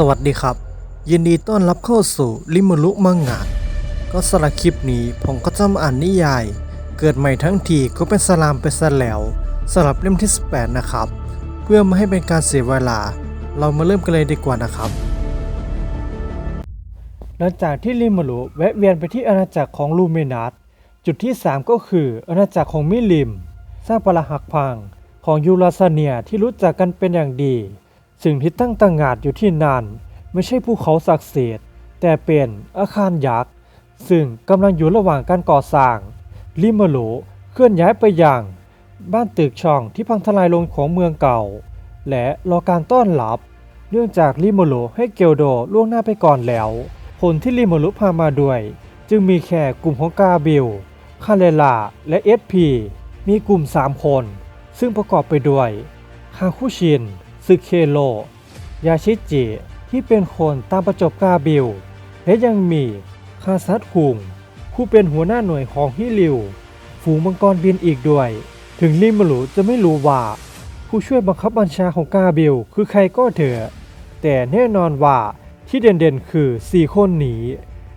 สวัสดีครับ ยินดีต้อนรับเข้าสู่ลิมลุมังงะก็สำหรับคลิปนี้ผมก็จะมาอ่านนิยาย เกิดใหม่ทั้งทีก็เป็นสลามไปซะแล้วสำหรับเล่มที่ 18 นะครับ เพื่อไม่ให้เป็นการเสียเวลา เรามาเริ่มกันเลยดีกว่านะครับ หลังจากที่ลิมลุแวะเวียนไปที่อาณาจักรของลูเมนัสจุดที่ 3 ก็คืออาณาจักรของมิลิมสร้างปรักหักพังของยูราซาเนียที่รู้จักกันเป็นอย่างดี สิ่งที่ตั้งตังงาดอยู่ที่นั่นไม่ใช่ภูเขาศักดิ์สิทธิ์แต่เป็นอาคารยักษ์ ซึ่งกำลังอยู่ระหว่างการก่อสร้าง ลิมาโลเคลื่อนย้ายไปยังบ้านตึกช่องที่พังทลายลงของเมืองเก่า และรอการต้อนรับเนื่องจากลิโมโลให้เกลโดล่วงหน้าไปก่อนแล้ว คนที่ลิโมโลพามาด้วย จึงมีแค่กลุ่มของกาบิล คาเลลาและเอสพีมีกลุ่ม 3 คน ซึ่งประกอบไปด้วยคาคุชิน ซึเคโรยาชิจิ ที่เป็นคนตามประจบกาบิล และยังมีคาซัตคุงผู้เป็นหัวหน้าหน่วยของฮิริว ฝูงมังกรบินอีกด้วย ถึงลิมารูจะไม่รู้ว่า ผู้ช่วยบังคับบัญชาของกาบิล คือใครก็เถอะ แต่แน่นอนว่าที่เด่นๆ คือ4คนนี้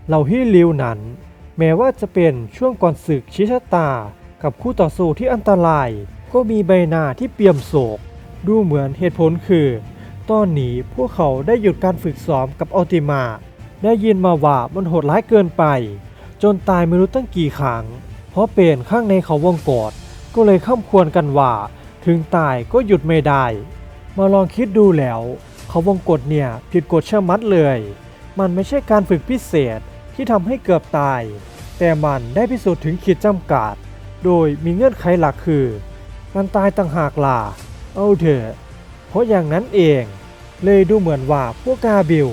เหล่าฮิริวนั้น แม้ว่าจะเป็นช่วงก่อนศึกชิชะตา กับคู่ต่อสู้ที่อันตราย ก็มีใบหน้าที่เปี่ยมโศก ดูเหมือนเหตุผลคือ ตอนนี้พวกเขาได้หยุดการฝึกซ้อมกับอัลติมา ได้ยินมาว่ามันโหดร้ายเกินไป จนตายไม่รู้ตั้งกี่ครั้ง เพราะเป็นข้างในเขาวงกฏก็เลยข้ามควรกันว่าถึงตายก็หยุดไม่ได้ มาลองคิดดูแล้ว เขาวงกฏเนี่ยผิดกฎเชื่อมัดเลย มันไม่ใช่การฝึกพิเศษที่ทำให้เกือบตาย แต่มันได้พิสูจน์ถึงขีดจำกัด โดยมีเงื่อนไขหลักคือการตายต่างหากล่ะ เอาเถอะเพราะอย่างนั้นเอง เลยดูเหมือนว่าพวกกาบิล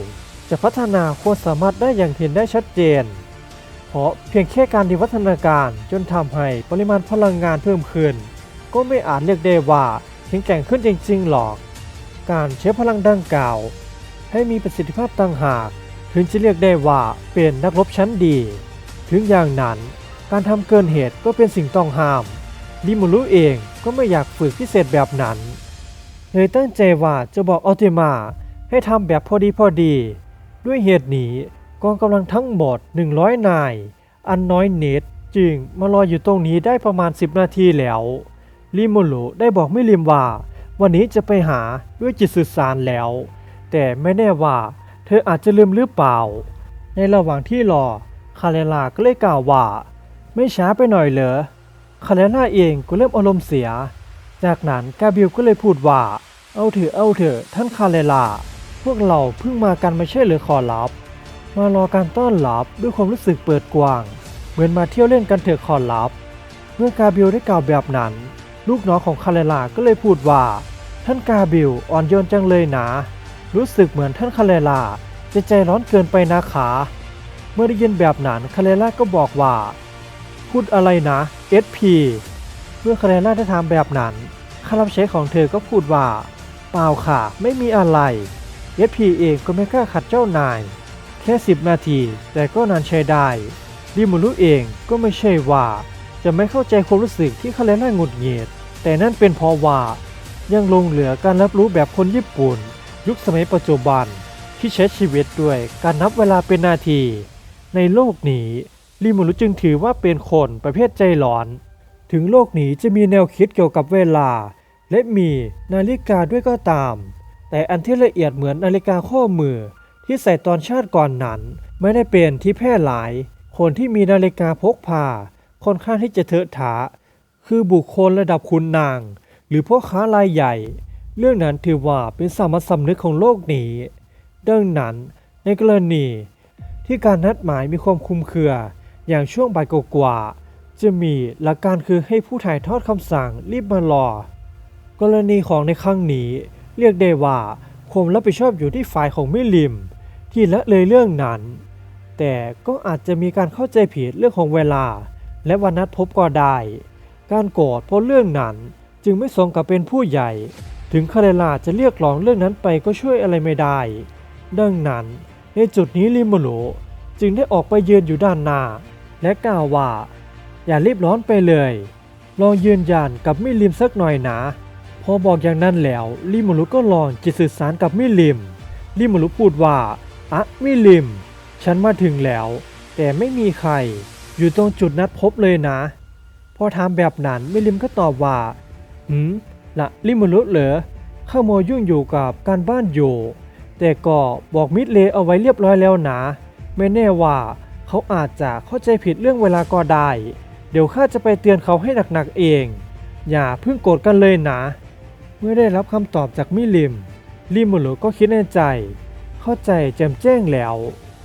จะพัฒนาความสามารถได้อย่างเห็นได้ชัดเจน เพราะเพียงแค่การดีวัฒนาการจนทำให้ปริมาณพลังงานเพิ่มขึ้น ก็ไม่อาจเรียกได้ว่าแข็งแกร่งขึ้นจริงๆหรอก การใช้พลังดังกล่าว ให้มีประสิทธิภาพต่างหาก ถึงจะเรียกได้ว่าเป็นนักรบชั้นดี ถึงอย่างนั้นการทำเกินเหตุก็เป็นสิ่งต้องห้าม ลิมูรุเองก็ไม่อยากฝึกพิเศษแบบนั้นเลยตั้งใจว่าจะบอกอัลติมาให้ทำแบบพอดีพอดี ด้วยเหตุนี้กองกำลังทั้งหมด 100 นาย อันน้อยเนตจึงมารออยู่ตรงนี้ได้ประมาณ 10 นาทีแล้วลิมูรุได้บอกไม่ลิมว่า วันนี้จะไปหาด้วยจิตสื่อสารแล้ว แต่ไม่แน่ว่าเธออาจจะลืมหรือเปล่า ในระหว่างที่รอคาเลลาก็เลยกล่าวว่า ไม่ช้าไปหน่อยเหรอ คาเลลาเองก็เริ่มอารมณ์เสีย จากนั้นกาบิลก็เลยพูดว่า เอาเถอะเอาเถอะท่านคาเลลาพวกเราเพิ่งมากันไม่ใช่หรือขอรับ มารอการต้อนรับด้วยความรู้สึกเปิดกว้าง เหมือนมาเที่ยวเล่นกันเถอะขอรับ เมื่อกาบิลได้กล่าวแบบนั้น ลูกน้องของคาเลลาก็เลยพูดว่า ท่านกาบิลอ่อนโยนจังเลยนะรู้สึกเหมือนท่านคาเลลาจะใจร้อนเกินไปนะคะเมื่อได้ยินแบบนั้นคาเลลาก็บอกว่า พูดอะไรนะ SP เมื่อคาเลล่าได้ถามแบบนั้นข้ารับใช้ของเธอก็พูดว่า เปล่าค่ะ ไม่มีอะไร SP เองก็ไม่กล้าขัดเจ้านาย แค่ 10 นาที แต่ก็นานใช้ได้ริมูรุเองก็ไม่ใช่ว่า จะไม่เข้าใจความรู้สึกที่คาเลล่าหงุดหงิดแต่นั่นเป็นเพราะว่ายังลงเหลือการรับรู้แบบคนญี่ปุ่น ยุคสมัยปัจจุบันที่ใช้ชีวิตด้วยการนับเวลาเป็นนาที ในโลกนี้ ลิมูรุจึงถือว่าเป็นคนประเภทใจร้อน ถึงโลกนี้จะมีแนวคิดเกี่ยวกับเวลา และมีนาฬิกาด้วยก็ตาม แต่อันที่ละเอียดเหมือนนาฬิกาข้อมือที่ใส่ตอนชาติก่อนนั้น ไม่ได้เป็นที่แพร่หลาย คนที่มีนาฬิกาพกพาค่อนข้างที่จะเถอะถา คือบุคคลระดับคุณนาง หรือพ่อค้ารายใหญ่ เรื่องนั้นถือว่าเป็นสามัญสำนึกของโลกนี้ ดังนั้นในกรณีที่การนัดหมายมีความคุมเครือ อย่างช่วงบ่ายกว่าจะมีหลักการคือให้ผู้ถ่ายทอดคำสั่งรีบมารอ กรณีของในครั้งนี้ เรียกได้ว่าความรับผิดชอบอยู่ที่ฝ่ายของมิลิม ที่ละเลยเรื่องนั้น แต่ก็อาจจะมีการเข้าใจผิดเรื่องของเวลา และวันนัดพบก็ได้ การโกรธเพราะเรื่องนั้นจึงไม่สมกับเป็นผู้ใหญ่ ถึงคาเรลาจะเรียกร้องเรื่องนั้นไปก็ช่วยอะไรไม่ได้ ดังนั้นในจุดนี้ลิมโลจึงได้ออกไปยืนอยู่ด้านหน้า และกล่าวว่า อย่ารีบร้อนไปเลย ลองยืนยันกับมิลิมสักหน่อยนะ พอบอกอย่างนั้นแล้วลิมโลก็ลองจิตสื่อสารกับมิลิมลิมารุพูดว่าอะมิลิม ฉันมาถึงแล้ว แต่ไม่มีใคร อยู่ตรงจุดนัดพบเลยนะ พอถามแบบนั้นมิลิมก็ตอบว่าหืมละลิมารุเหรอข้าโมยุ่งอยู่กับการบ้านอยู่ แต่ก็บอกมิดเลเอาไว้เรียบร้อยแล้วนะ ไม่แน่ว่า เขาอาจจะเข้าใจผิดเรื่องเวลาก็ได้ เดี๋ยวข้าจะไปเตือนเขาให้หนักๆเอง อย่าเพิ่งโกรธกันเลยนะ เมื่อได้รับคำตอบจากมิลิม ลิมูรุก็คิดในใจ เข้าใจแจ่มแจ้งแล้ว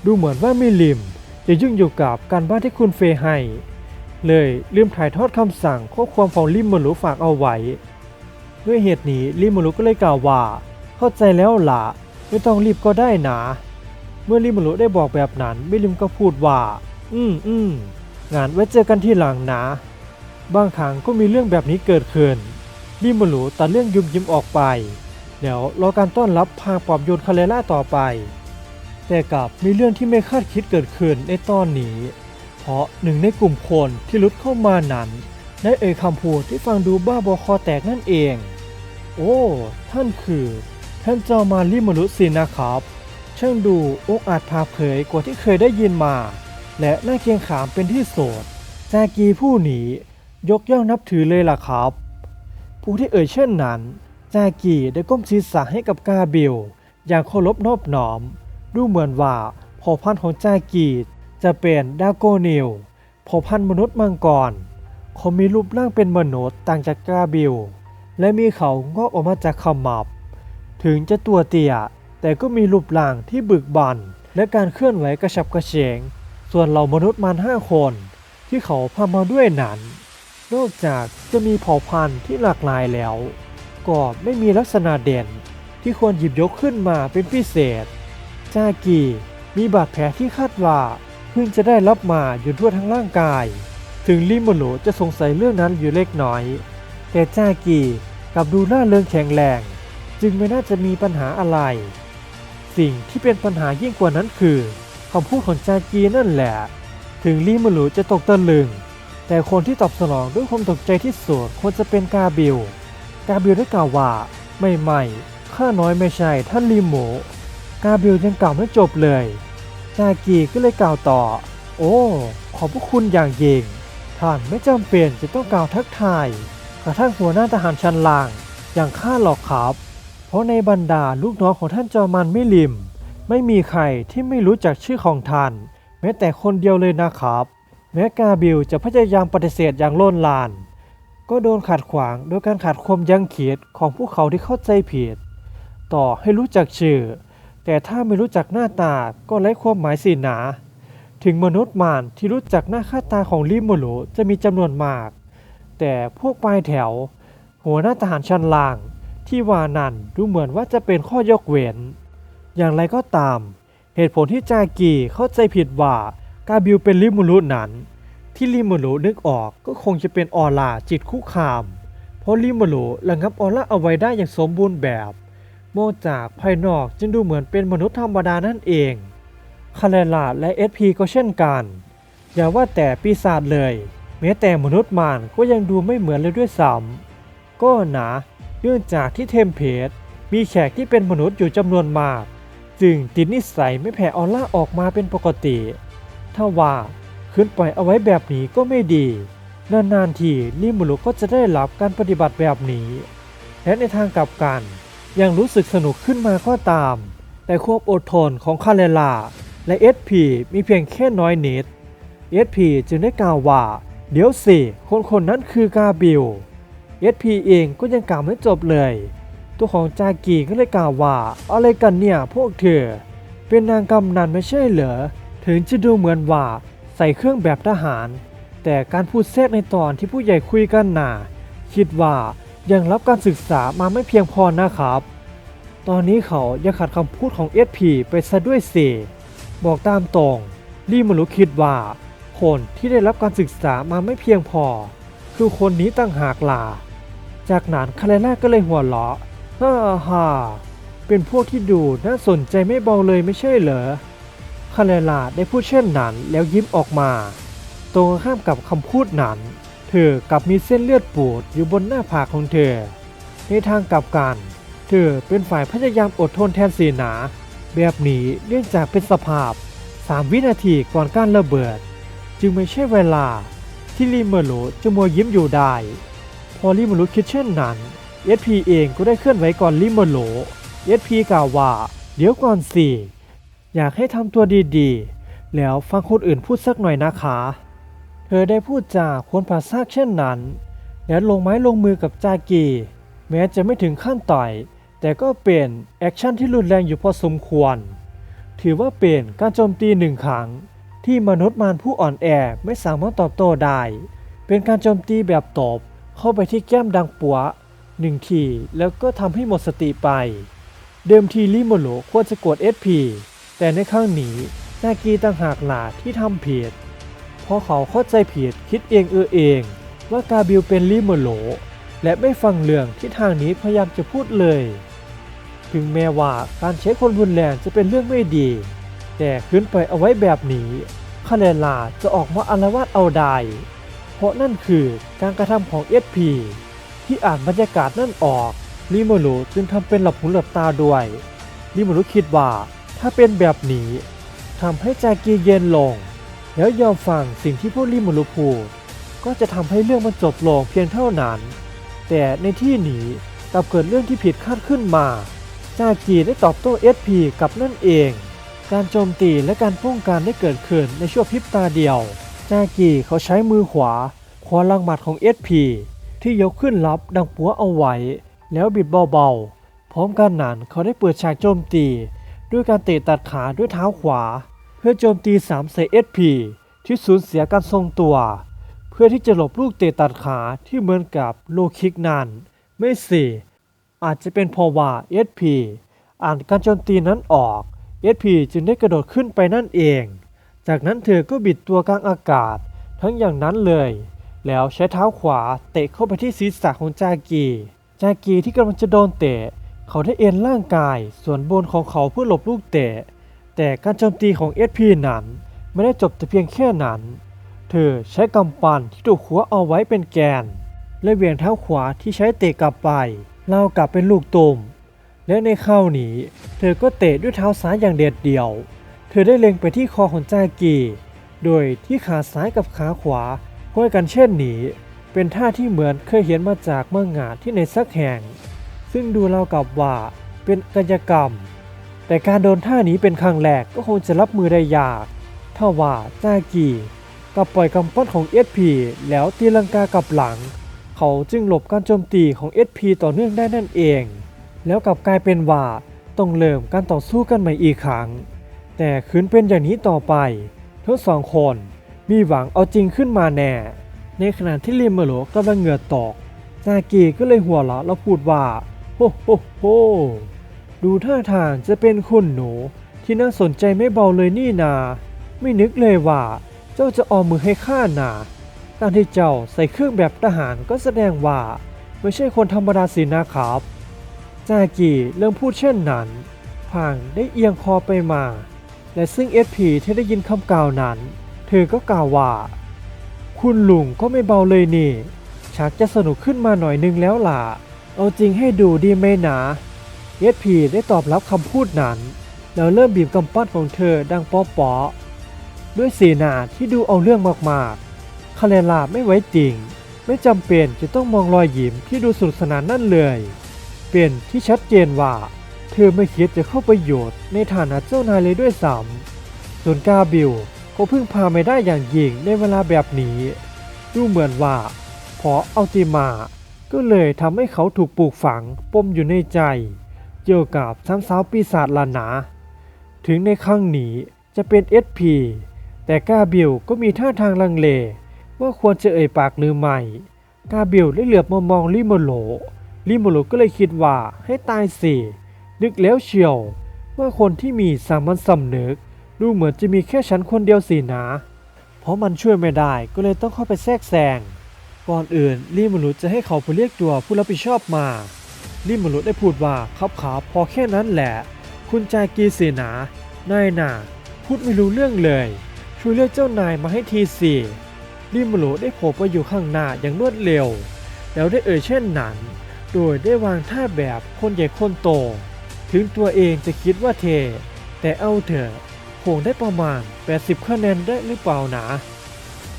ดูเหมือนว่ามิลิม จะยุ่งอยู่กับการบ้านที่คุณเฟยให้ เลยลืมถ่ายทอดคำสั่งข้อความของลิมูรุฝากเอาไว้ ด้วยเหตุนี้ลิมูรุก็เลยกล่าวว่า เข้าใจแล้วล่ะไม่ต้องรีบก็ได้นะ มื่อลิมูรุได้บอกแบบนั้นมิลิมก็พูดว่า อืมอืมงานไว้เจอกันที่หลังนะ บางครั้งก็มีเรื่องแบบนี้เกิดขึ้นลิมูรุตัดเรื่องยุมยิ้มออกไป เดี๋ยวรอการต้อนรับพาปอบโยนคาเลล่าต่อไป แต่กลับมีเรื่องที่ไม่คาดคิดเกิดขึ้นในตอนนี้ เพราะหนึ่งในกลุ่มคนที่ลุดเข้ามานั้นได้เอ่ยคำพูดที่ฟังดูบ้าบอคอแตกนั่นเอง โอ้ ท่านคือ ท่านเจ้ามาริมนุษย์สินะครับ ช่างดูอกอาจพาเผยกว่าที่เคยได้ยินมา และน่าเกรงขามเป็นที่โสดแจกีผู้หนียกย่องนับถือเลยล่ะครับ ผู้ที่เอ่ยเช่นนั้นจากีได้ก้มศีรษะให้กับกาเบลอย่างเคารพนอบน้อม ดูเหมือนว่าเผ่าพันธุ์ของจากีจะเป็นดาโกนิลเผ่าพันธุ์มนุษย์มังกรเขามีรูปร่างเป็นมนุษย์ต่างจากกาเบลและมีเขางอกออกมาจากขมับ ถึงจะตัวเตี้ย แต่ก็มีรูปร่างที่บึกบัน และการเคลื่อนไหวกระฉับกระเฉง ส่วนเหล่ามนุษย์มันห้าคน ที่เขาพามาด้วยนั้น นอกจากจะมีเผ่าพันธุ์ที่หลากหลายแล้ว ก็ไม่มีลักษณะเด่นที่ควรหยิบยกขึ้นมาเป็นพิเศษ จากีมีบาดแผลที่คาดว่าเพิ่งจะได้รับมาอยู่ทั่วทั้งร่างกาย ถึงลิโมโนจะสงสัยเรื่องนั้นอยู่เล็กน้อย แต่จากีกลับดูน่าเริงแข็งแรง จึงไม่น่าจะมีปัญหาอะไร สิ่งที่เป็นปัญหายิ่งกว่านั้นคือคำพูดของจากีนั่นแหละ ถึงลิโมโนจะตกตะลึง แต่คนที่ตอบสนองด้วยความตกใจที่สุดควรจะเป็นกาบิล กาเบลได้กล่าวว่าไม่ไม่ข้าน้อยไม่ใช่ท่านลีโมกาเบลยังกล่าวไม่จบเลย จากีก็เลยกล่าวต่อ โอ้ ขอบพระคุณอย่างยิ่งท่านไม่จำเป็นจะต้องกล่าวทักทายกระทั่งหัวหน้าทหารชั้นล่างอย่างข้าหรอกครับ เพราะในบรรดาลูกน้องของท่านจอมันไม่ลิม ไม่มีใครที่ไม่รู้จักชื่อของท่าน แม้แต่คนเดียวเลยนะครับ แม้กาบิลจะพยายามปฏิเสธอย่างโลนลาน ก็โดนขัดขวางโดยการขาดความยั้งคิดของพวกเขาที่เข้าใจผิด ต่อให้รู้จักชื่อ แต่ถ้าไม่รู้จักหน้าตาก็ไร้ความหมายสินะถึงมนุษย์มารที่รู้จักหน้าค่าตาของลิโมโลจะมีจำนวนมาก แต่พวกปลายแถว หัวหน้าทหารชั้นล่าง ที่ว่านั่นดูเหมือนว่าจะเป็นข้อยกเว้น อย่างไรก็ตาม เหตุผลที่จากีเข้าใจผิดว่ากาบิลเป็นลิโมโลนั้น ที่ลิโมโลนึกออกก็คงจะเป็นออร่าจิตคุกคาม เพราะลิโมโลระงับออร่าเอาไว้ได้อย่างสมบูรณ์แบบมองจากภายนอกจึงดูเหมือนเป็นมนุษย์ธรรมดานั่นเองคาเลลาและเอสพีก็เช่นกัน อย่าว่าแต่ปีศาจเลย แม้แต่มนุษย์มารก็ยังดูไม่เหมือนเลยด้วยซ้ำก็นะ เนื่องจากที่เทมเพตมีแขกที่เป็นมนุษย์อยู่จำนวนมาก จึงติดนิสัยไม่แผ่ออร่าออกมาเป็นปกติ ถ้าว่าขึ้นปล่อยเอาไว้แบบนี้ก็ไม่ดี นานๆทีลิมูลุก็จะได้รับการปฏิบัติแบบนี้ และในทางกลับกันยังรู้สึกสนุกขึ้นมาก็ตาม แต่ความอดทนของคาเลลาและ SP มีเพียงแค่น้อยนิด SP จึงได้กล่าวว่า เดี๋ยวสิคนคนนั้นคือกาบิล SP เองก็ยังกล่าวไม่จบเลย ตัวของจากีก็เลยกล่าวว่าอะไรกันเนี่ยพวกเธอ เป็นนางกำนันไม่ใช่เหรอ ถึงจะดูเหมือนว่าใส่เครื่องแบบทหาร แต่การพูดแทรกในตอนที่ผู้ใหญ่คุยกันหน่ะคิดว่ายังรับการศึกษามาไม่เพียงพอนะครับ ตอนนี้เขายังขัดคำพูดของ SP ไปซะด้วยสิบอกตามตรงรีมารุคิดว่า คนที่ได้รับการศึกษามาไม่เพียงพอ คือคนนี้ต่างหากล่ะ จากนั้นคาเลล่าก็เลยหัวเราะฮ่าฮ่าเป็นพวกที่ดูน่าสนใจไม่เบาเลยไม่ใช่เหรอคาเลล่าได้พูดเช่นนั้นแล้วยิ้มออกมา ตรงข้ามกับคำพูดนั้น เธอกลับมีเส้นเลือดปูดอยู่บนหน้าผากของเธอ ในทางกลับกัน เธอเป็นฝ่ายพยายามอดทนแทนสีหนา แบบนี้เนื่องจากเป็นสภาพ 3 วินาทีก่อนการระเบิด จึงไม่ใช่เวลาที่ลิเมโลจะมัวยิ้มอยู่ได้ พอลิเมโลคิดเช่นนั้น SP เองก็ได้เคลื่อนไหวก่อนลิเมโล SP กล่าวว่า เดี๋ยวก่อนสิ อยากให้ทำตัวดีๆ แล้วฟังคนอื่นพูดสักหน่อยนะคะ เธอได้พูดจาควรภาษากเช่นนั้น และลงไม้ลงมือกับจากี แม้จะไม่ถึงขั้นต่อย แต่ก็เป็นแอคชั่นที่รุนแรงอยู่พอสมควร ถือว่าเป็นการโจมตีหนึ่งครั้งที่มนุษย์มารผู้อ่อนแอไม่สามารถตอบโต้ได้ เป็นการโจมตีแบบตบ เข้าไปที่แก้มดังปัวหนึ่งทีแล้วก็ทำให้หมดสติไป เดิมทีลิโมโลควรจะกด SP แต่ในครั้งนี้นากีต่างหากหลาที่ทำผิดเพราะเขาเข้าใจผิดคิดเองเออเอง ว่ากาบิลเป็นลิโมโลและไม่ฟังเรื่องที่ทางนี้พยายามจะพูดเลย ถึงแม้ว่าการใช้คนรุนแรงจะเป็นเรื่องไม่ดี แต่ขึ้นไปเอาไว้แบบนี้คาเลลาจะออกมาอารวาสเอาได้ ราะนั่นคือการกระทำของ SP ที่อ่านบรรยากาศนั่นออกลิโมโลจึงทำเป็นหลับหูหลับตาด้วยลิโมโลคิดว่าถ้าเป็นแบบนี้ทำให้จากีเย็นลง แล้วยอมฟังสิ่งที่พวกลิโมโลพูดก็จะทำให้เรื่องมันจบลงเพียงเท่านั้น แต่ในที่นี้กลับเกิดเรื่องที่ผิดคาดขึ้นมา จากีได้ตอบโต้ SP กับนั่นเอง การโจมตีและการป้องกันได้เกิดขึ้นในชั่วพริบตาเดียว จากีเขาใช้มือขวาคว้าลังหมัดของ SP ที่ยกขึ้นรับดังปัวเอาไว้ แล้วบิดเบาๆ พร้อมกันนั้นเขาได้เปิดฉากโจมตี ด้วยการเตะตัดขาด้วยเท้าขวา เพื่อโจมตี3ใส่ SP ที่สูญเสียการทรงตัว เพื่อที่จะหลบลูกเตะตัดขาที่เหมือนกับโลคิกนั้นไม่สิอาจจะเป็นเพราะว่า SP อ่านการโจมตีนั้นออก SP จึงได้กระโดดขึ้นไปนั่นเอง จากนั้นเธอก็บิดตัวกลางอากาศ ทั้งอย่างนั้นเลย แล้วใช้เท้าขวาเตะเข้าไปที่ศีรษะของจากี จากีที่กำลังจะโดนเตะ เขาได้เอ็นร่างกายส่วนบนของเขาเพื่อหลบลูกเตะ แต่การโจมตีของ SP นั้นไม่ได้จบแต่เพียงแค่นั้น เธอใช้กำปั้นที่ถูกขัวเอาไว้เป็นแกน และเหวี่ยงเท้าขวาที่ใช้เตะกลับไปเล่ากลับเป็นลูกตุ่มและในข้าวนี้ เธอก็เตะด้วยเท้าซ้ายอย่างเด็ดเดี่ยว เธอได้เล็งไปที่คอของจากี โดยที่ขาซ้ายกับขาขวาห้อยกันเช่นนี้ เป็นท่าที่เหมือนเคยเห็นมาจากเมืองงานที่ในสักแห่ง ซึ่งดูเล่ากับว่าเป็นกายกรรม แต่การโดนท่านี้เป็นครั้งแรกก็คงจะรับมือได้ยากถ้าว่าจากีกับปล่อยกำปั้นของ SP แล้วตีลังกากลับหลัง เขาจึงหลบการโจมตีของ SP ต่อเนื่องได้นั่นเอง แล้วกลับกลายเป็นว่าต้องเริ่มการต่อสู้กันใหม่อีกครั้ง แต่คืนเป็นอย่างนี้ต่อไป ทั้งสองคนมีหวังเอาจริงขึ้นมาแน่ ในขณะที่ลิมเมโลกำลังเหงื่อตกซากิก็เลยหัวเราะแล้วพูดว่าโฮโฮโฮดูท่าทางจะเป็นคุณหนูที่น่าสนใจไม่เบาเลยนี่นา ไม่นึกเลยว่า เจ้าจะออมมือให้ข้านาการที่เจ้าใส่เครื่องแบบทหารก็แสดงว่า ไม่ใช่คนธรรมดาสินะครับ จากิเริ่มพูดเช่นนั้น พางได้เอียงคอไปมา และซึ่งเอพีที่ได้ยินคำกล่าวนั้น เธอก็กล่าวว่า คุณลุงก็ไม่เบาเลยนี่ชักจะสนุกขึ้นมาหน่อยนึงแล้วล่ะ เอาจริงให้ดูดีไหมนะเอพีได้ตอบรับคำพูดนั้น แล้วเริ่มบีบกำปั้นของเธอดังป๊อปอด้วยสีหน้าที่ดูเอาเรื่องมากๆคาเลลาไม่ไว้จริง ไม่จำเป็นจะต้องมองรอยยิ้มที่ดูสนุกสนานนั่นเลย เป็นที่ชัดเจนว่า เธอไม่คิดจะเข้าประโยชน์ในฐานะเจ้านายเลยด้วยซ้ำส่วนกาบิลก็พึ่งพาไม่ได้อย่างยิ่งในเวลาแบบนี้ ดูเหมือนว่าพออัลติมา ก็เลยทำให้เขาถูกปลูกฝังปมอยู่ในใจ เกี่ยวกับทั้งสาวปีศาจลานา ถึงในครั้งนี้จะเป็น SP แต่กาบิลก็มีท่าทางลังเล ว่าควรจะเอ่ยปากหรือไม่ กาบิลได้เหลือบมามองลิโมโลลิโมโลก็เลยคิดว่าให้ตายสิ นึกแล้วเชียว ว่าคนที่มีสามัญสำนึก ดูเหมือนจะมีแค่ฉันคนเดียวสินะ เพราะมันช่วยไม่ได้ก็เลยต้องเข้าไปแทรกแซง ก่อนอื่นลิโมโลจะให้เขาไปเรียกตัวผู้รับผิดชอบมาลิโมโลได้พูดว่าครับขาพอแค่นั้นแหละ คุณจากีสินะนายน่ะพูดไม่รู้เรื่องเลย ช่วยเรียกเจ้านายมาให้ทีสิลิโมโลได้โผล่ไปอยู่ข้างหน้าอย่างรวดเร็ว แล้วได้เอ่ยเช่นนั้น โดยได้วางท่าแบบคนใหญ่คนโต ถึงตัวเองจะคิดว่าเท แต่เอาเถอะคงได้ประมาณ 80 คะแนนได้หรือเปล่านะ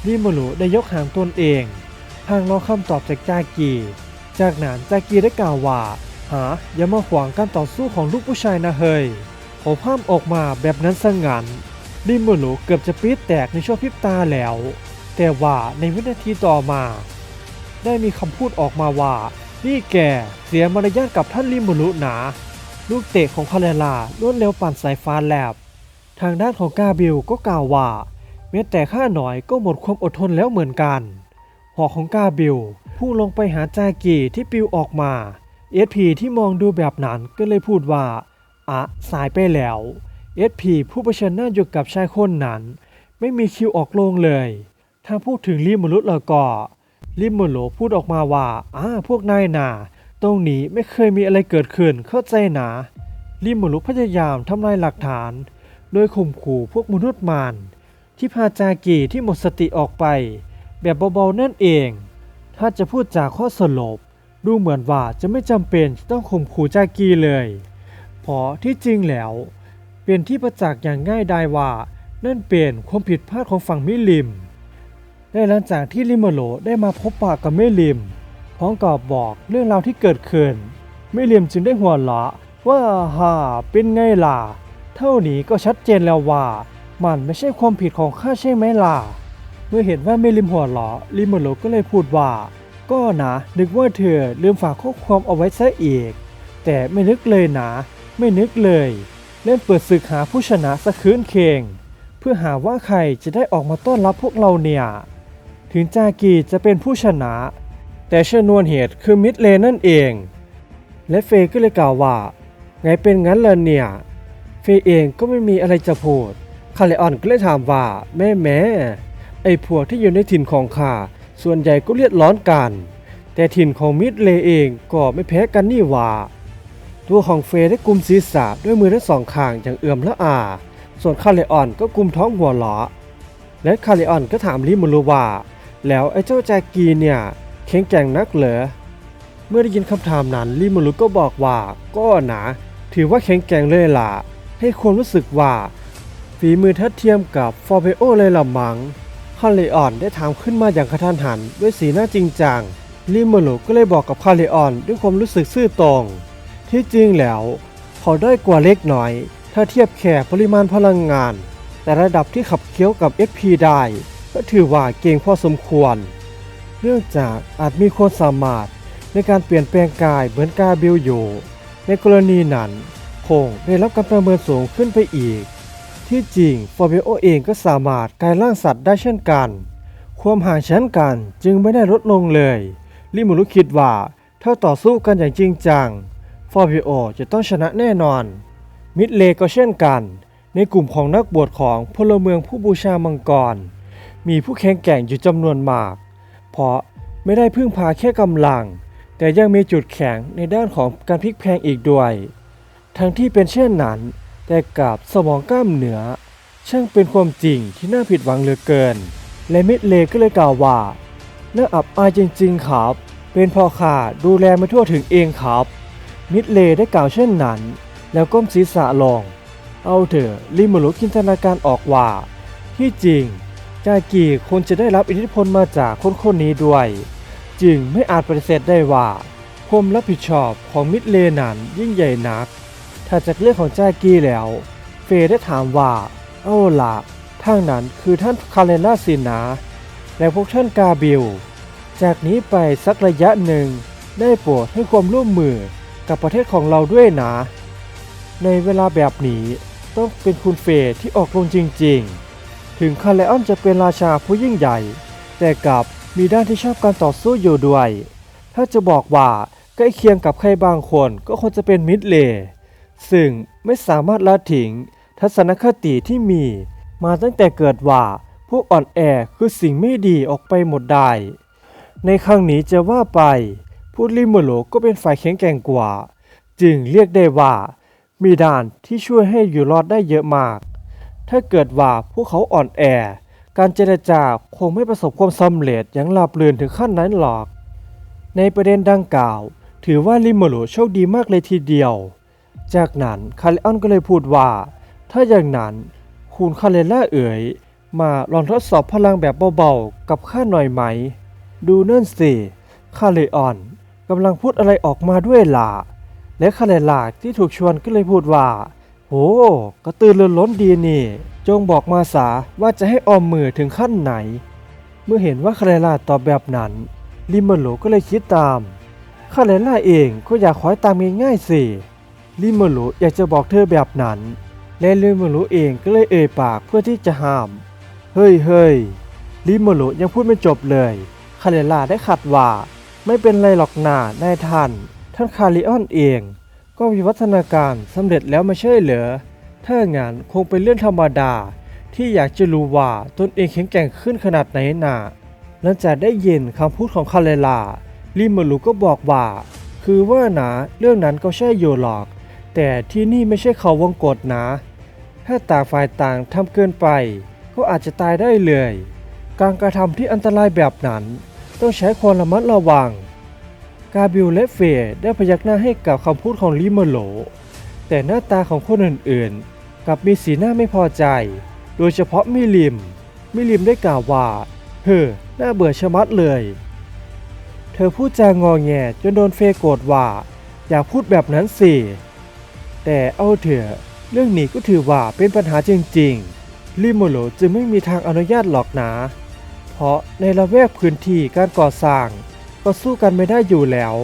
ริมารุได้ยกหางตนเองทางรอคำตอบจากจากี จากนั้นจากีได้กล่าวว่า หา อย่ามาขวางการต่อสู้ของลูกผู้ชายนะเฮยเขาพามออกมาแบบนั้นสงันริมารุเกือบจะปี๊ดแตกในช่วงพริบตาแล้ว แต่ว่าในวินาทีต่อมา ได้มีคำพูดออกมาว่า นี่แกเสียมารยาทกับท่านริมารุหนา ลูกเตะของคาเรลารวดเร็วปั่นสายฟ้าแลบ ทางด้านของกาบิลก็กล่าวว่าแม้แต่ข้าหน่อยก็หมดความอดทนแล้วเหมือนกัน หอกของกาบิลพุ่งลงไปหาจากีที่ปิวออกมาเอสพีที่มองดูแบบนั้นก็เลยพูดว่าอะสายไปแล้วเอสพีผู้เผชิญหน้าอยู่กับชายคนนั้น ไม่มีคิวออกโรงเลย ถ้าพูดถึงลิมรุษแล้วก็ลิมโลพูดออกมาว่าอ่าพวกนายนา ตรงนี้ไม่เคยมีอะไรเกิดขึ้นเข้าใจนะลิมรุพยายามทำลายหลักฐาน โดยข่มขู่พวกมนุษย์มารที่พาจากีที่หมดสติออกไป แบบเบาๆนั่นเอง ถ้าจะพูดจากข้อสรุปดูเหมือนว่าจะไม่จำเป็นที่ต้องข่มขู่จากีเลยเพราะที่จริงแล้ว เป็นที่ประจักษ์อย่างง่ายดายว่า นั่นเป็นความผิดพลาดของฝั่งมิลิม และหลังจากที่ลิมโลได้มาพบปะกับเมลิม พร้อมกับบอกเรื่องราวที่เกิดขึ้นเมลิมจึงได้หัวเราะว่าฮ่าเป็นไงล่ะ เท่านี้ก็ชัดเจนแล้วว่ามันไม่ใช่ความผิดของข้าใช่ไหมล่ะ เมื่อเห็นว่าเมลิมหัวเราะลิมโลก็เลยพูดว่า ก็นะนึกว่าเธอลืมฝากข้อความเอาไว้ซะอีก แต่ไม่นึกเลยนะ ไม่นึกเลย เล่นเปิดศึกหาผู้ชนะสะคืนเคงเพื่อหาว่าใครจะได้ออกมาต้อนรับพวกเราเนี่ย ถึงจากีจะเป็นผู้ชนะ แต่ชนวนเหตุคือมิดเลนนั่นเอง และเฟย์ก็เลยกล่าวว่า ไงเป็นงั้นเลยเนี่ย เฟย์เองก็ไม่มีอะไรจะพูด คาเลออนก็เลยถามว่าแม่แม่ไอ้พวกที่อยู่ในถิ่นของข้าส่วนใหญ่ก็เลียดร้อนกัน แต่ถิ่นของมิดเลเองก็ไม่แพ้กันนี่หว่าตัวของเฟย์ได้กุมศีรษะด้วยมือทั้งสองข้างอย่างเอื่อมละอา ส่วนคาเลออนก็กุมท้องหัวหลอและคาริออนก็ถามลิมูรูว่า แล้วไอ้เจ้าแจกีเนี่ย ข็งแกร่งนักเหรอเมื่อได้ยินคำถามนั้นลิมูรูก็บอกว่าก็นะถือว่าแข็งแกร่งเลยล่ะ ให้ความรู้สึกว่า ฝีมือทัดเทียมกับฟอร์เบโอเลยละมังคาริออนได้ถามขึ้นมาอย่างกระทันหันด้วยสีหน้าจริงจังลิมูรูก็เลยบอกกับคาริออนด้วยความรู้สึกซื่อตรง ที่จริงแล้วเขาได้กว่าเล็กน้อย ถ้าเทียบแค่ปริมาณพลังงาน แต่ระดับที่ขับเคี้ยวกับ SP ได้ ก็ถือว่าเก่งพอสมควร เนื่องจากอาจมีความสามารถในการเปลี่ยนแปลงกายเหมือนกาบิลอยู่ในกรณีนั้นคงได้รับการประเมินสูงขึ้นไปอีก ที่จริงฟอร์เบโอเองก็สามารถกลายร่างสัตว์ได้เช่นกัน ความห่างชั้นกันจึงไม่ได้ลดลงเลย ลิมูรุคิดว่าถ้าต่อสู้กันอย่างจริงจังฟอร์เบโอจะต้องชนะแน่นอน มิดเลก็เช่นกัน ในกลุ่มของนักบวชของพลเมืองผู้บูชามังกร มีผู้แข็งแกร่งอยู่จำนวนมาก เพราะไม่ได้พึ่งพาแค่กำลัง แต่ยังมีจุดแข็งในด้านของการพลิกแพงอีกด้วย ทั้งที่เป็นเช่นนั้น แต่กับสมองกล้ามเนื้อช่างเป็นความจริงที่น่าผิดหวังเหลือเกิน และมิดเลก็เลยกล่าวว่าน่าอับอายจริง ๆ ครับ เป็นพ่อข้าดูแลไม่ทั่วถึงเองครับ มิดเลได้กล่าวเช่นนั้น แล้วก้มศีรษะลง เอาเถอะลิมูรุจินตนาการออกว่า ที่จริง จากีควรจะได้รับอิทธิพลมาจากคนคนนี้ด้วย จึงไม่อาจปฏิเสธได้ว่าความรับผิดชอบของมิดเลนันยิ่งใหญ่นัก ถ้าจากเรื่องของจากีแล้ว เฟย์ได้ถามว่าเอาละทางนั้นคือท่านคาเลนาสินนะและพวกท่านกาบิล จากนี้ไปสักระยะหนึ่งได้โปรดให้ความร่วมมือกับประเทศของเราด้วยนะ ในเวลาแบบนี้ต้องเป็นคุณเฟย์ที่ออกลงจริง ๆ ถึงคาเลออนจะเป็นราชาผู้ยิ่งใหญ่ แต่กลับมีด้านที่ชอบการต่อสู้อยู่ด้วย ถ้าจะบอกว่าใกล้เคียงกับใครบางคนก็คงจะเป็นมิดเล ซึ่งไม่สามารถละทิ้งทัศนคติที่มี มาตั้งแต่เกิดว่าพวกอ่อนแอคือสิ่งไม่ดีออกไปหมดได้ ในครั้งนี้จะว่าไปพูดลิมโลก็เป็นฝ่ายแข็งแกร่งกว่า จึงเรียกได้ว่า มีด่านที่ช่วยให้อยู่รอดได้เยอะมาก ถ้าเกิดว่าพวกเขาอ่อนแอ การเจรจาคงไม่ประสบความสำเร็จอย่างราบรื่นถึงขั้นนั้นหรอก ในประเด็นดังกล่าว ถือว่าลิมโลโชคดีมากเลยทีเดียว จากนั้นคาริออนก็เลยพูดว่า ถ้าอย่างนั้นคุณคาเลล่าเอ๋ยมาลองทดสอบพลังแบบเบาๆกับข้าหน่อยไหม ดูนื่นสิคาเลออนกำลังพูดอะไรออกมาด้วยล่ะและคาเลล่าที่ถูกชวนก็เลยพูดว่า โหกระตือรือร้นดีนี่ จงบอกมาสาว่าจะให้ออมมือถึงขั้นไหน เมื่อเห็นว่าคาเลล่าตอบแบบนั้น ลิมเมโลก็เลยคิดตามคาเลล่าเองก็อยากขอให้ตามง่ายๆสิลิมเมโลอยากจะบอกเธอแบบนั้น และลิมเมโลเองก็เลยเอ่ยปากเพื่อที่จะห้าม เฮ้ยเฮ้ยลิมเมโลยังพูดไม่จบเลยคาเลล่าได้ขัดว่า ไม่เป็นไรหรอกนานายท่าน ท่านคาริออนเอง ก็วิวัฒนาการสำเร็จแล้วไม่ใช่เหรอถ้างั้นคงเป็นเรื่องธรรมดา ที่อยากจะรู้ว่าตนเองแข็งแกร่งขึ้นขนาดไหนน่ะหลังจากได้ยินคำพูดของคาเลลาลิมารุก็บอกว่า คือว่านะเรื่องนั้นก็ใช่อยู่หรอก แต่ที่นี่ไม่ใช่เขาวงกฏนะ ถ้าต่างฝ่ายต่างทำเกินไป ก็อาจจะตายได้เลย การกระทำที่อันตรายแบบนั้น ต้องใช้ความระมัดระวัง กาบิลและเฟยได้พยักหน้าให้กับคำพูดของลิมโล แต่หน้าตาของคนอื่นๆกลับมีสีหน้าไม่พอใจ โดยเฉพาะมิลิม มิลิมได้กล่าวว่า เฮ้อน่าเบื่อชะมัดเลย เธอพูดจางอแงจนโดนเฟยโกรธว่า อย่าพูดแบบนั้นสิ แต่เอาเถอะเรื่องนี้ก็ถือว่าเป็นปัญหาจริงๆลิโมโลจึงไม่มีทางอนุญาตหรอกนะ เพราะในละแวกพื้นที่การก่อสร้าง ก็สู้กันไม่ได้อยู่แล้ว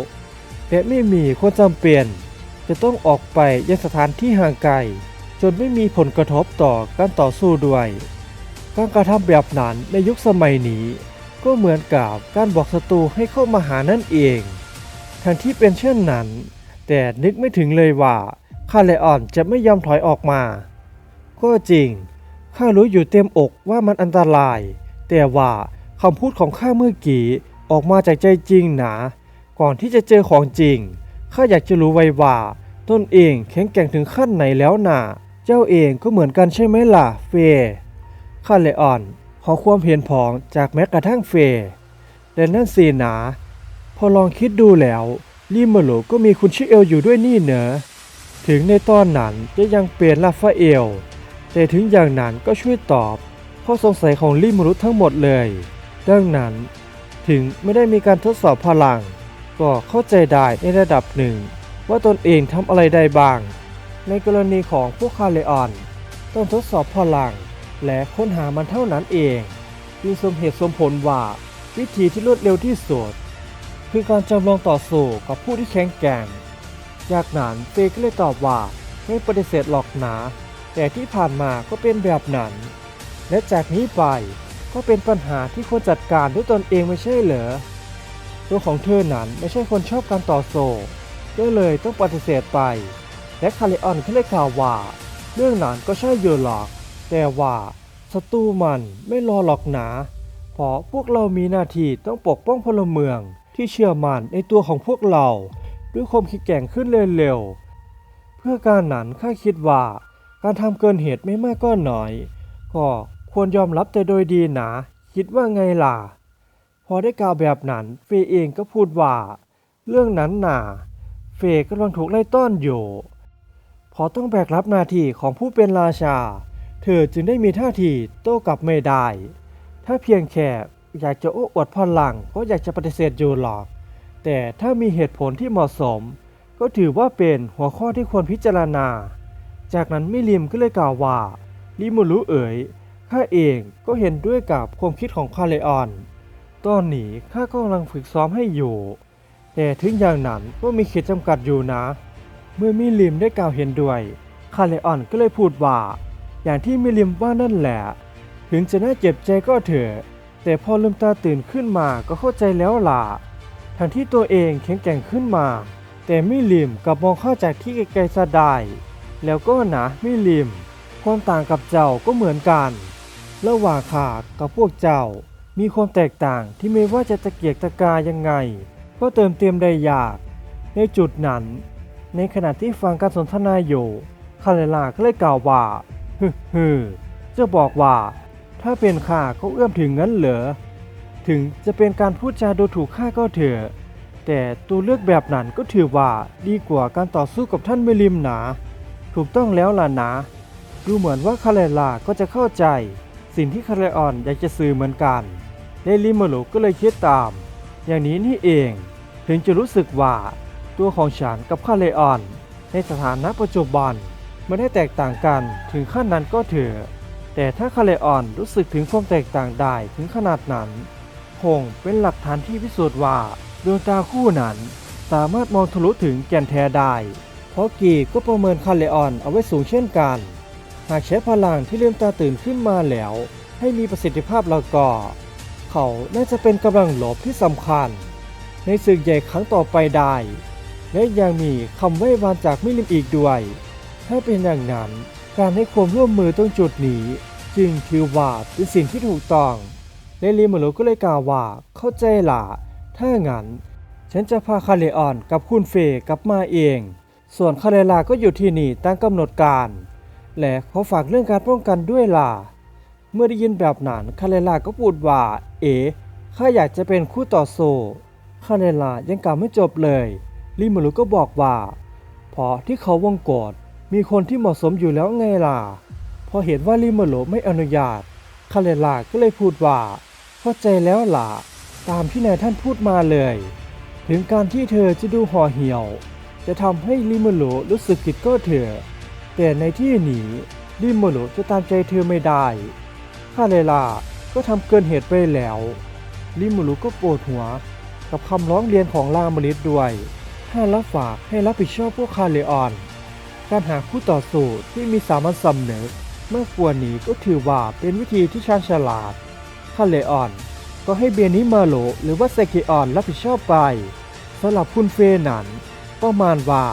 และไม่มีคนจำเป็นจะต้องออกไปยังสถานที่ห่างไกลจนไม่มีผลกระทบต่อการต่อสู้ด้วย การกระทำแบบนั้นในยุคสมัยนี้ ก็เหมือนกับการบอกศัตรูให้เข้ามาหานั่นเองทั้งที่เป็นเช่นนั้น แต่นึกไม่ถึงเลยว่าคาเลออนจะไม่ยอมถอยออกมา ก็จริงข้ารู้อยู่เต็มอกว่ามันอันตราย แต่ว่าคำพูดของข้าเมื่อกี้ ออกมาจากใจจริงนะก่อนที่จะเจอของจริง ข้าอยากจะรู้ไว้ว่าตนเองแข็งแกร่งถึงขั้นไหนแล้วน่ะเจ้าเองก็เหมือนกันใช่ไหมล่ะเฟย์ข้าเลอ่อน ขอความเห็นผองจากแม้กระทั่งเฟย์แต่นั่นสินะพอลองคิดดูแล้วลิเมโลก็มีคุณชิเอลอยู่ด้วยนี่เนอะถึงในตอนนั้นจะยังเปลี่ยนลาฟาเอล แต่ถึงอย่างนั้นก็ช่วยตอบข้อสงสัยของลิมรุทั้งหมดเลย ดังนั้น ถึงไม่ได้มีการทดสอบพลัง ก็เข้าใจได้ในระดับหนึ่ง ว่าตนเองทำอะไรได้บ้าง ในกรณีของพวกคาเลออน ต้องทดสอบพลัง และค้นหามันเท่านั้นเองจึงสมเหตุสมผลว่าวิธีที่รวดเร็วที่สุดคือการจำลองต่อสู้กับผู้ที่แข็งแกร่งจากนั้นเฟย์ก็เลยตอบว่าไม่ปฏิเสธหรอกนะแต่ที่ผ่านมาก็เป็นแบบนั้น และจากนี้ไป ก็เป็นปัญหาที่ควรจัดการด้วยตนเองไม่ใช่เหรอตัวของเธอนั้นไม่ใช่คนชอบการต่อสู้ก็เลยต้องปฏิเสธไป และคาริออนก็เลยกล่าวว่า เรื่องนั้นก็ใช่อยู่หรอก แต่ว่าศัตรูมันไม่รอหรอกนะเพราะพวกเรามีหน้าที่ต้องปกป้องพลเมืองที่เชื่อมั่นในตัวของพวกเรา ด้วยความคิดแก่งขึ้นเร็วๆเพื่อการนั้นข้าคิดว่า การทำเกินเหตุไม่มากก็น้อย ก็ ควรยอมรับแต่โดยดีนะคิดว่าไงล่ะ พอได้กล่าวแบบนั้น เฟยเองก็พูดว่า เรื่องนั้นน่ะเฟยกำลังถูกไล่ต้อนอยู่ พอต้องแบกรับหน้าที่ของผู้เป็นราชา เธอจึงได้มีท่าทีโต้กลับไม่ได้ ถ้าเพียงแค่อยากจะโอ้อวดพลังก็อยากจะปฏิเสธอยู่หรอก แต่ถ้ามีเหตุผลที่เหมาะสม ก็ถือว่าเป็นหัวข้อที่ควรพิจารณา จากนั้นมิลิมก็เลยกล่าวว่าลิมูรุเอ๋ย ข้าเองก็เห็นด้วยกับความคิดของคาเลออน ตอนนี้ข้าก็กำลังฝึกซ้อมให้อยู่ แต่ถึงอย่างนั้นก็มีขีดจำกัดอยู่นะ เมื่อมิลิมได้กล่าวเห็นด้วย คาเลออนก็เลยพูดว่า อย่างที่มิลิมว่านั่นแหละ ถึงจะน่าเจ็บใจก็เถอะ แต่พอลืมตาตื่นขึ้นมาก็เข้าใจแล้วล่ะ ทั้งที่ตัวเองแข็งแกร่งขึ้นมา แต่มิลิมกลับมองเข้าจากที่ไกลๆซะได้ แล้วก็นะมิลิม ความต่างกับเจ้าก็เหมือนกัน ระหว่างข้ากับพวกเจ้ามีความแตกต่างที่ไม่ว่าจะตะเกียกตะกายยังไง ก็เติมเต็มได้ยาก ในจุดนั้น ในขณะที่ฟังการสนทนาอยู่คาเลลาก็เลยกล่าวว่าฮึฮึจะบอกว่า ถ้าเป็นข้าก็เอื้อมถึงงั้นเหรอถึงจะเป็นการพูดจาดูถูกข้าก็เถอะแต่ตัวเลือกแบบนั้นก็ถือว่าดีกว่าการต่อสู้กับท่านเมลิมหนา ถูกต้องแล้วล่ะนะ ดูเหมือนว่าคาเลลาก็จะเข้าใจ สิ่งที่คาเลออนอยากจะสื่อเหมือนกันแลลิมารุก็เลยคิดตาม อย่างนี้นี่เองถึงจะรู้สึกว่าตัวของฉันกับคาเลออน ในสถานะปัจจุบันไม่ได้แตกต่างกันถึงขั้นนั้นก็เถอะแต่ถ้าคาเลออนรู้สึกถึงความแตกต่างได้ถึงขนาดนั้นคงเป็นหลักฐานที่พิสูจน์ว่าดวงตาคู่นั้นสามารถมองทะลุถึงแก่นแท้ได้ เพราะกีก็ประเมินคาเลออนเอาไว้สูงเช่นกัน หากใช้พลังที่ลืมตาตื่นขึ้นมาแล้ว ให้มีประสิทธิภาพแล้วก็ เขาน่าจะเป็นกำลังหลบที่สำคัญ ในศึกใหญ่ครั้งต่อไปได้ และยังมีคำไว้วานจากมิลิมอีกด้วย ถ้าเป็นอย่างนั้นการให้ความร่วมมือตรงจุดนี้ จึงถือว่าเป็นสิ่งที่ถูกต้องเลลีมารุก็เลยกล่าวว่าเข้าใจละถ้างั้น ฉันจะพาคาเลออนกับคุณเฟยกลับมาเอง ส่วนคาเลลาก็อยู่ที่นี่ตามกำหนดการ และขอฝากเรื่องการป้องกันด้วยล่ะ เมื่อได้ยินแบบนั้นคาเลลาก็พูดว่า เอ๋ข้าอยากจะเป็นคู่ต่อสู้คาเลลายังกล่าวไม่จบเลย ลิมารุก็บอกว่า เพราะที่เขาวงกฏมีคนที่เหมาะสมอยู่แล้วไงล่ะ พอเห็นว่าลิมารุไม่อนุญาตคาเลลาก็เลยพูดว่า เข้าใจแล้วล่ะ ตามที่นายท่านพูดมาเลย ถึงการที่เธอจะดูห่อเหี่ยว จะทำให้ลิมารุรู้สึกผิดก็เถอะ แต่ในที่นี้ลิมารุจะตามใจเธอไม่ได้คาเลลาก็ทำเกินเหตุไปแล้วลิมูรุก็ปวดหัวกับคำร้องเรียนของลามลิดด้วยถ้ารับฝากให้รับผิดชอบพวกคาเลออน การหาคู่ต่อสู้ที่มีสามัญสำนึกเมื่อควรนี้ก็ถือว่าเป็นวิธีที่ชาญฉลาด คาเลออนก็ให้เบนิมาโลหรือว่าเซกิออนรับผิดชอบไปสำหรับคุณเฟนันประมาณว่า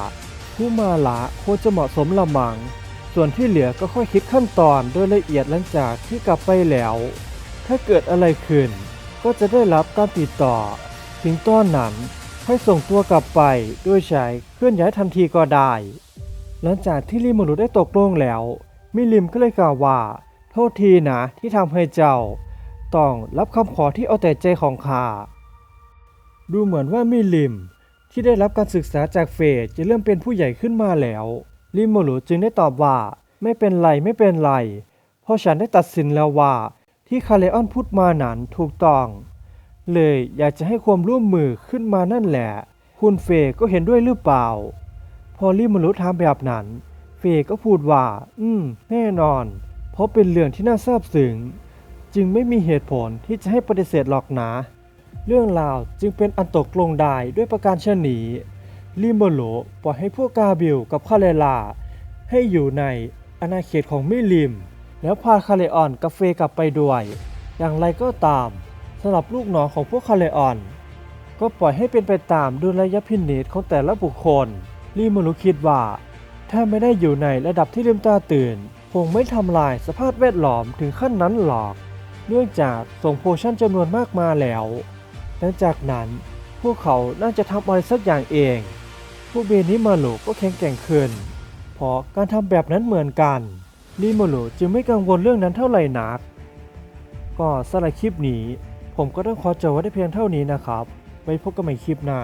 ผู้มาละควรจะเหมาะสมละมัง ส่วนที่เหลือก็ค่อยคิดขั้นตอนโดยละเอียดหลังจากที่กลับไปแล้ว ถ้าเกิดอะไรขึ้น ก็จะได้รับการติดต่อ ถึงตอนนั้นให้ส่งตัวกลับไปด้วยใช้เคลื่อนย้ายทันทีก็ได้ หลังจากที่ลิมรุได้ตกลงแล้ว มิลิมก็เลยกล่าวว่า โทษทีนะที่ทำให้เจ้า ต้องรับคำขอที่เอาแต่ใจของข้าดูเหมือนว่ามิลิม ที่ได้รับการศึกษาจากเฟสจะเริ่มเป็นผู้ใหญ่ขึ้นมาแล้วลิมโมรุจึงได้ตอบว่าไม่เป็นไรไม่เป็นไร เพราะฉันได้ตัดสินแล้วว่า ที่คาเลออนพูดมานั้นถูกต้อง เลยอยากจะให้ความร่วมมือขึ้นมานั่นแหละ คุณเฟยก็เห็นด้วยหรือเปล่า พอลิมโมรุถามแบบนั้น เฟยก็พูดว่า อืม แน่นอน เพราะเป็นเรื่องที่น่าซาบซึ้งจึงไม่มีเหตุผลที่จะให้ปฏิเสธหรอกนะ เรื่องราวจึงเป็นอันตกลงได้ด้วยประการเช่นนี้ลิมโบโลปล่อยให้พวกกาบิลกับคาเลลา ให้อยู่ในอาณาเขตของมิลิม แล้วพาคาเลออนกับเฟกลับไปด้วย อย่างไรก็ตามสำหรับลูกน้องของพวกคาเลออน ก็ปล่อยให้เป็นไปตามดุลยพินิจของแต่ละบุคคลลิมูรุคิดว่า ถ้าไม่ได้อยู่ในระดับที่ลืมตาตื่น คงไม่ทำลายสภาพแวดล้อมถึงขั้นนั้นหรอก เนื่องจากส่งโพชั่นจำนวนมากมาแล้ว ลังจากนั้นพวกเขาน่าจะทำอะไรสักอย่างเอง พวกเบนิมาโลก็แข็งแกร่งขึ้น เพราะการทำแบบนั้นเหมือนกันลิมาโลจึงไม่กังวลเรื่องนั้นเท่าไหร่นัก ก็สำหรับคลิปนี้ ผมก็ต้องขอจบไว้ได้เพียงเท่านี้นะครับไว้พบกันใหม่คลิปหน้า